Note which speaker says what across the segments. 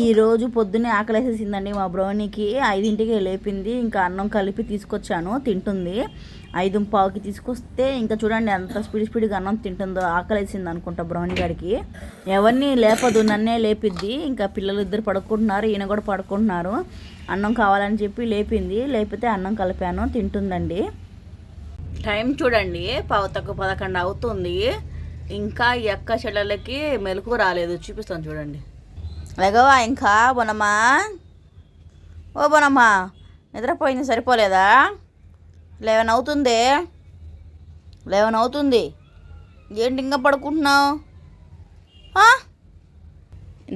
Speaker 1: ఈ రోజు పొద్దున్నే ఆకలేసేసిందండి మా బ్రౌనీకి. ఐదింటికి లేపింది. ఇంకా అన్నం కలిపి తీసుకొచ్చాను. తింటుంది. ఐదు పావుకి తీసుకొస్తే ఇంకా చూడండి ఎంత స్పీడ్ స్పీడ్గా అన్నం తింటుందో ఆకలేసింది అనుకుంటా బ్రౌనీ గారికి ఎవరిని లేపదు. నన్నే లేపిద్ది. ఇంకా పిల్లలు ఇద్దరు పడుకుంటున్నారు. ఈయన కూడా పడుకుంటున్నారు. అన్నం కావాలని చెప్పి లేపింది. లేపితే అన్నం కలిపాను. తింటుందండి. టైం చూడండి. పావు తక్కువ పదకొండు అవుతుంది. ఇంకా ఈ అక్క చెల్లెలకి మెలకు రాలేదు. చూపిస్తాను చూడండి. లేగవా ఇంకా? బొనమ్మా? ఓ బొనమ్మా నిద్రపోయింది సరిపోలేదా? లెవెన్ అవుతుంది లెవెన్ అవుతుంది ఏంటి ఇంకా పడుకుంటున్నావు?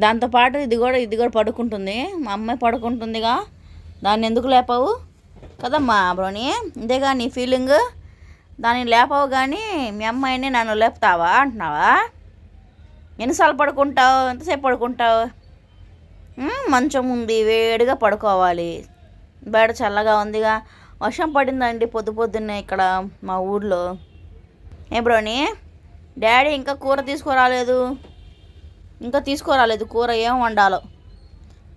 Speaker 1: దాంతోపాటు ఇది కూడా ఇది కూడా పడుకుంటుంది. మా అమ్మాయి పడుకుంటుందిగా. దాన్ని ఎందుకు లేపావు? కదమ్మా బ్రోని. ఇంతేగా నీ ఫీలింగ్ దాన్ని లేపవు కానీ మీ అమ్మాయిని నన్ను లేపుతావా అంటున్నావా? ఎన్నిసార్లు పడుకుంటావు? ఎంతసేపు పడుకుంటావు? మంచం ఉంది వేడిగా పడుకోవాలి. బయట చల్లగా ఉందిగా. వర్షం పడిందండి పొద్దు పొద్దున్నే ఇక్కడ మా ఊర్లో. ఏ బ్రోని డాడీ ఇంకా కూర తీసుకురాలేదు. ఇంకా తీసుకురాలేదు కూర ఏం వండాలో.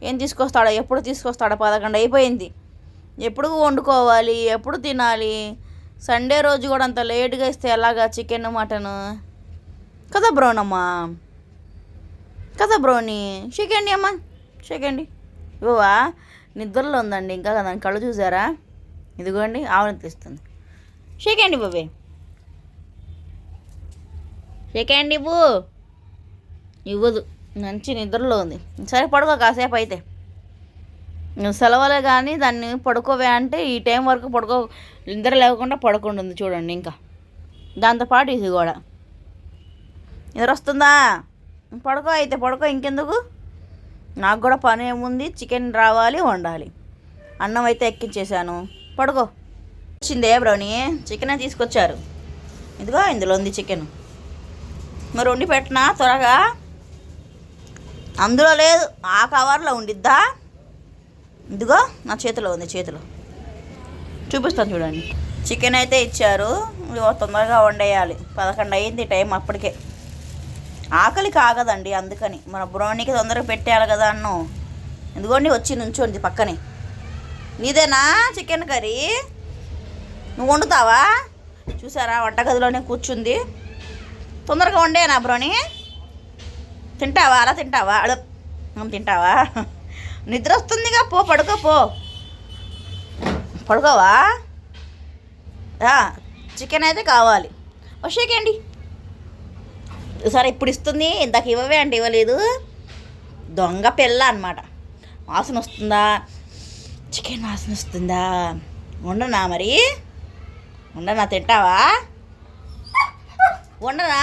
Speaker 1: ఏం తీసుకొస్తాడో ఎప్పుడు తీసుకొస్తాడో పదకొండు అయిపోయింది. ఎప్పుడు వండుకోవాలి ఎప్పుడు తినాలి. సండే రోజు కూడా అంత లేట్గా ఇస్తే ఎలాగా చికెన్ మటన్? కదా బ్రోనమ్మా. కదా బ్రోని చికెన్ అమ్మా షేకండి ఇవ్వవా? నిద్రలో ఉందండి ఇంకా దాని కళ్ళు చూసారా? ఇదిగోండి ఆవుని తీస్తుంది. షేకండి బాబే. షేకండి ఇవ్వు. ఇవ్వదు మంచి నిద్రలో ఉంది. సరే పడుకో కాసేపు అయితే. సెలవులే కానీ దాన్ని పడుకోవే అంటే ఈ టైం వరకు పడుకో నిద్ర లేకుండా పడుకుంటుంది చూడండి ఇంకా. దాంతోపాటు ఇది కూడా. నిద్ర వస్తుందా? పడుకో అయితే పడుకో ఇంకెందుకు? నాకు కూడా పని ఏముంది? చికెన్ రావాలి వండాలి. అన్నం అయితే ఎక్కించేశాను. పడుకో. వచ్చిందే బ్రౌని. చికెనే తీసుకొచ్చారు. ఇదిగో ఇందులో ఉంది చికెన్. మరి వండి పెట్టినా? త్వరగా. అందులో లేదు. ఆ కవర్లో ఉండిద్దా? ఇదిగో నా చేతిలో ఉంది చేతిలో. చూపిస్తాను చూడండి. చికెన్ అయితే ఇచ్చారు. తొందరగా వండేయాలి. పదకొండు అయింది టైం అప్పటికే. ఆకలి కాగదండి అందుకని. మన బ్రౌనీకి తొందరగా పెట్టేయాలి కదా అన్ను. ఎందుకోండి వచ్చి నుంచోండి పక్కనే. నీదేనా చికెన్ కర్రీ? నువ్వు వండుతావా? చూసారా వంటగదిలోనే కూర్చుంది. తొందరగా వండేనా బ్రోని. తింటావా? అలా తింటావా? అడు. తింటావా? నిద్ర వస్తుందిగా పో పడుకో పో. పడుకోవా? చికెన్ అయితే కావాలి. వచ్చేకండి సరే ఇప్పుడు ఇస్తుంది. ఇందాక ఇవ్వవే అంటే ఇవ్వలేదు. దొంగ పిల్ల అనమాట వాసన వస్తుందా? చికెన్ వాసన వస్తుందా? ఉండనా మరి? ఉండనా తింటావా? ఉండనా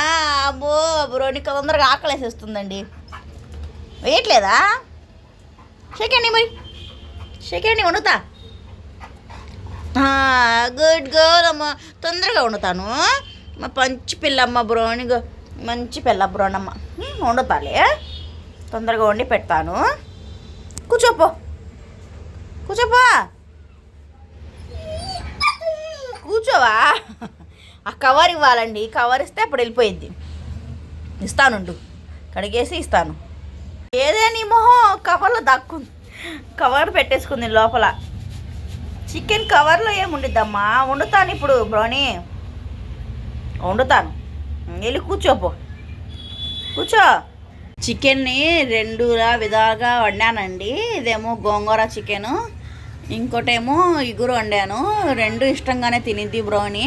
Speaker 1: అబ్బో బ్రోనికి తొందరగా ఆకలేసేస్తుందండి. వేయట్లేదా? షేకండి మరి. షేకండి వండుతా. గుడ్ గర్ల్ అమ్మ. తొందరగా వండుతాను. మా పంచి పిల్లమ్మ బ్రోని గ- మంచి పెళ్ళబ్రోనమ్మ వండుతాలే. తొందరగా వండి పెడతాను. కూర్చోపో. కూర్చోపో. కూర్చోవా? ఆ కవర్ ఇవ్వాలండి. కవర్ ఇస్తే అప్పుడు వెళ్ళిపోయింది ఇస్తానుండు. కడిగేసి ఇస్తాను. ఏదే నీ మొహం? కవర్లో దక్కుంది కవర్ పెట్టేసుకుంది లోపల. చికెన్ కవర్లో ఏముండిద్దమ్మా? వండుతాను ఇప్పుడు బ్రోని. వండుతాను. వెళ్ళి కూర్చోపో కూర్చో. చికెన్ని రెండులా విధాలుగా వండానండి. ఇదేమో గోంగూర చికెను. ఇంకోటేమో ఇగురు వండాను. రెండు ఇష్టంగానే తినిద్ది బ్రౌని.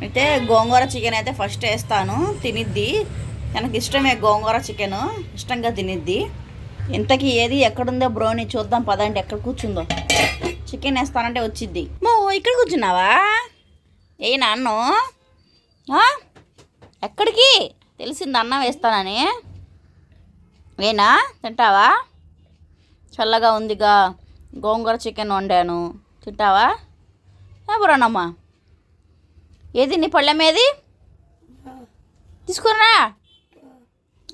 Speaker 1: అయితే గోంగూర చికెన్ అయితే ఫస్ట్ వేస్తాను. తినిద్ది. తనకి ఇష్టమే గోంగూర చికెన్. ఇష్టంగా తినిద్ది. ఇంతకీ ఏది ఎక్కడుందో బ్రౌని చూద్దాం పదండి. ఎక్కడ కూర్చుందో. చికెన్ వేస్తానంటే వచ్చిద్ది. మో ఇక్కడ కూర్చున్నావా? ఏ నాన్ను. ఎక్కడికి? తెలిసింది అన్నం వేస్తానని. వేనా తింటావా? చల్లగా ఉందిగా. గోంగూర చికెన్ వండాను. తింటావా? ఏ ఏది నీ పళ్ళమేది ఏది? తీసుకురా.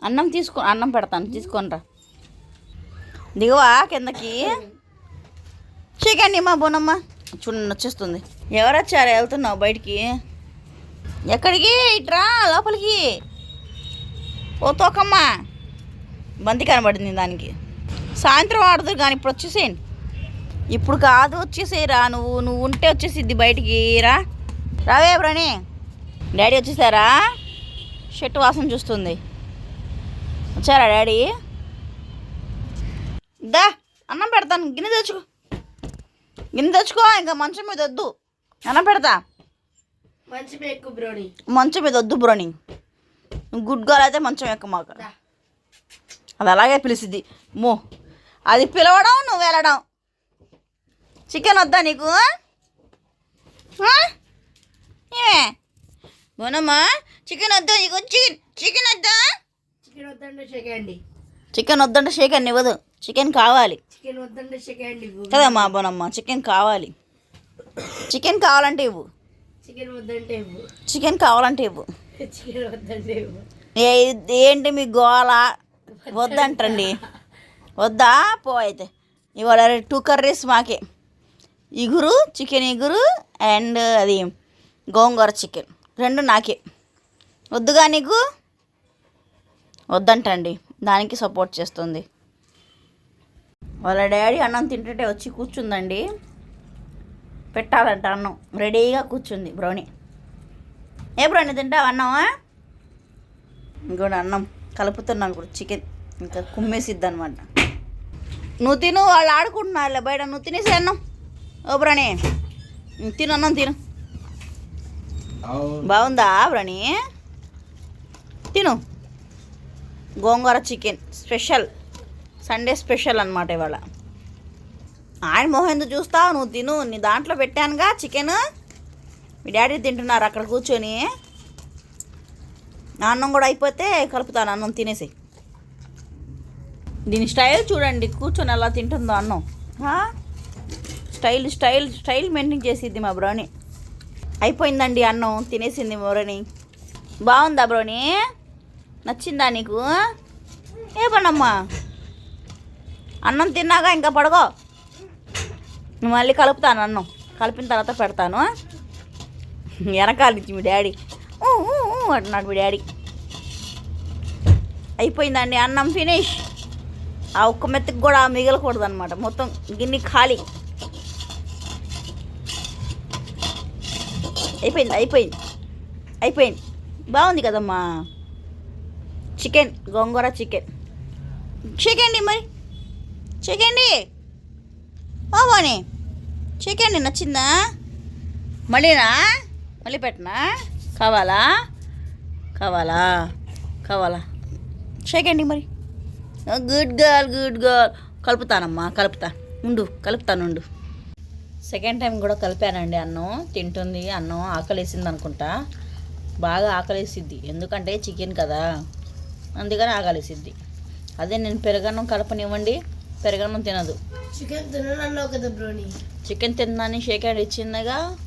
Speaker 1: అన్నం తీసుకో అన్నం పెడతాను. తీసుకొనిరా దిగువా కిందకి? చికెన్ ఇమ్మా బోనమ్మా. చూడండి వచ్చేస్తుంది ఎవరు వచ్చారు వెళ్తున్నావు బయటికి? ఎక్కడికి? ఇట్రా లోపలికి. ఓ తోకమ్మా. బంతి కనబడింది దానికి. సాయంత్రం ఆడుతుంది కానీ ఇప్పుడు వచ్చేసేయండి ఇప్పుడు కాదు వచ్చేసేయరా నువ్వు. నువ్వు ఉంటే వచ్చేసిద్ది బయటికి. రా. రావే బ్రని డాడీ వచ్చేసారా? షర్ట్ వాసన చూస్తుంది. వచ్చారా డాడీ? దా అన్నం పెడతాను. గిన్నె తెచ్చుకో. గిన్నె తెచ్చుకో ఇంకా మంచం మీద వద్దు. అన్నం పెడతా.
Speaker 2: మంచి ఎక్కువ బ్రోని.
Speaker 1: మంచం మీద వద్దు బ్రోని. గుడ్ గర్ల్ అయితే మంచం ఎక్క మాకు. అది అలాగే పిలిచిద్ది మో. అది పిలవడం నువ్వు వెళ్ళడం. చికెన్ వద్దా నీకు? ఏమే? బోనమ్మా చికెన్ వద్దా నీకు? చికెన్ చికెన్ వద్దా?
Speaker 2: చికెన్ వద్దంటే చెకండి
Speaker 1: చికెన్ వద్దంటే చికెన్ ఇవ్వదు. చికెన్ కావాలి.
Speaker 2: చికెన్ వద్దంటే చెకండి
Speaker 1: కదమ్మా బోనమ్మ చికెన్ కావాలి. చికెన్ కావాలంటే ఇవ్వు.
Speaker 2: చికెన్ వద్దంటే ఇవ్వు.
Speaker 1: చికెన్ కావాలంటే ఇవ్వు.
Speaker 2: చికెన్ వద్దంటే ఇవ్వు.
Speaker 1: ఏ ఏంటి మీ గోల? వద్దంటండి. వద్దా? పో అయితే. ఇవాళ టూ కర్రీస్ మాకే. ఇగురు చికెన్ ఇగురు అండ్ అది గోంగూర చికెన్. రెండు నాకే. వద్దుగా నీకు? వద్దంటండి. దానికి సపోర్ట్ చేస్తుంది. వాళ్ళ డాడీ అన్నం తింటుంటే వచ్చి కూర్చుందండి. పెట్టాలంట అన్నం. రెడీగా కూర్చుంది బ్రౌని. ఏ బ్రౌని తింటావు అన్నమా? ఇంకోటి అన్నం. కలుపుతున్నాను ఇప్పుడు చికెన్. ఇంకా కుమ్మేసిద్ది అనమాట నువ్వు తిను వాళ్ళు ఆడుకుంటున్నారులే బయట. నువ్వు తినేసి అన్నం. ఓ బ్రణి తిను అన్నం తిను. బాగుందా బ్రణి తిను. గోంగూర చికెన్ స్పెషల్. సండే స్పెషల్ అనమాట ఇవాళ. ఆయన మొహం ఎందుకు చూస్తావు? నువ్వు తిను. నీ దాంట్లో పెట్టానుగా చికెన్. మీ డాడీ తింటున్నారు అక్కడ కూర్చొని. నా అన్నం కూడా అయిపోతే కలుపుతాను. అన్నం తినేసి దీని స్టైల్ చూడండి. కూర్చొని ఎలా తింటుందో అన్నం. స్టైల్ స్టైల్ స్టైల్ మెయింటైన్ చేసిద్ది మా బ్రోని. అయిపోయిందండి అన్నం. తినేసింది బ్రోని. బాగుందా బ్రోని? నచ్చిందా నీకు? ఏ పనమ్మా? అన్నం తిన్నాక ఇంకా పడగో మళ్ళీ కలుపుతాను అన్నం. కలిపిన తర్వాత పెడతాను వెనకాల నుంచి మీ డాడీ. ఊ, ఊ, ఊ అంటున్నాడు మీ డాడీ. అయిపోయిందండి అన్నం ఫినిష్. ఆ ఒక్క మెత్తకి కూడా మిగలకూడదు అనమాట మొత్తం గిన్నె ఖాళీ. అయిపోయింది అయిపోయింది అయిపోయింది. బాగుంది కదమ్మా. చికెన్ గోంగూర చికెన్. చికెన్ మరి. చికెన్ బాబోని చికెన్ నచ్చిందా? మళ్ళీనా? మళ్ళీ పెట్టనా? కావాలా? కావాలా? కావాలా? షేకండి మరి. Good girl good girl. కలుపుతానమ్మా కలుపుతా. ఉండు కలుపుతాను ఉండు. సెకండ్ టైం కూడా కలిపానండి అన్నం. తింటుంది అన్నం ఆకలేసింది అనుకుంటా. బాగా ఆకలేసిద్ది. ఎందుకంటే చికెన్ కదా. అందుకని ఆకలేసిద్ది. అదే నేను పెరగన్నం కలపనివ్వండి. పెరగన్నం తినదు.
Speaker 2: చికెన్ తిననన్నావు కదా బ్రోని?
Speaker 1: చికెన్ తిన్నాని షేక్ హ్యాండ్ ఇచ్చిందిగా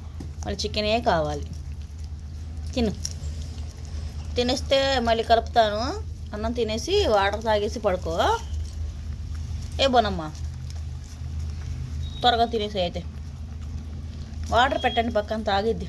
Speaker 1: మళ్ళీ చికెనే కావాలి. తిను. తినేస్తే మళ్ళీ కలుపుతాను. అన్నం తినేసి వాటర్ తాగేసి పడుకో. ఏ బోనమ్మా? త్వరగా తినేసి అయితే. వాటర్ పెట్టండి పక్కన తాగిద్ది.